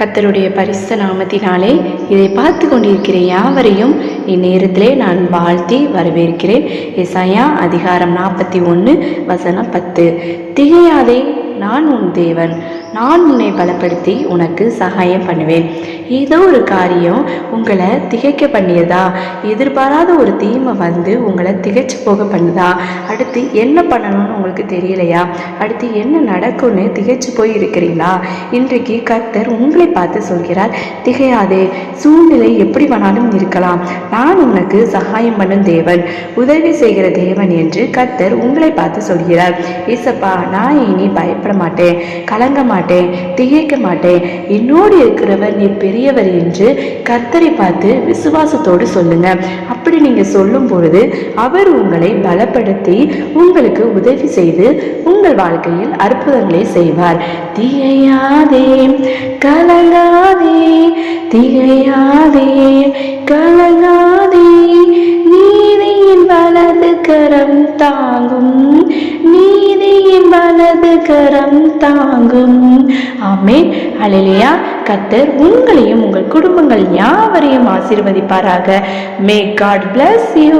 கத்தருடைய பரிசு நாமத்தினாலே இதை பார்த்து கொண்டிருக்கிற யாவரையும் இந்நேரத்திலே நான் வாழ்த்தி வரவேற்கிறேன். இசையா அதிகாரம் நாற்பத்தி ஒன்று வசனம் பத்து. திகையாதே நான் உன் தேவன். நான் உன்னை பலப்படுத்தி உனக்கு சகாயம் பண்ணுவேன். ஏதோ ஒரு காரியம் உங்களை திகைக்க பண்ணியதா? எதிர்பாராத ஒரு தீமை வந்து உங்களை திகைச்சு போக பண்ணுதா? அடுத்து என்ன பண்ணணும்னு உங்களுக்கு தெரியலையா? அடுத்து என்ன நடக்கும்னு திகைச்சு போய் இருக்கிறீங்களா இன்றைக்கு கர்த்தர் உங்களை பார்த்து சொல்கிறார் திகையாதே சூழ்நிலை எப்படி வேணாலும் இருக்கலாம். நான் உனக்கு சகாயம் பண்ணும் தேவன். உதவி செய்கிற தேவன் என்று கர்த்தர் உங்களை பார்த்து சொல்கிறார். ஏசப்பா நான் இனி பயப்பட மாட்டேன் கலங்க மாட்டேன் திகைக்க மாட்டேன். என்னோடு இருக்கிறவர் நீ பெரியவர் என்று கர்த்தரை பார்த்து விசுவாசத்தோடு சொல்லுங்க. அப்படி நீங்க சொல்லும் பொழுது அவர் உங்களை பலப்படுத்தி உங்களுக்கு உதவி செய்து உங்கள் வாழ்க்கையில் அற்புதங்களை செய்வார். திகையாதே கலங்காதே திகையாதே கலங்காதே. நீதியின் வலது கரம் தாங்கும் நீதி வலது கரம் தாங்கும். ஆமே அலிலியா கத்தர் உங்களையும் உங்கள் குடும்பங்கள் யாவரையும் ஆசீர்வதிப்பாராக. May God bless you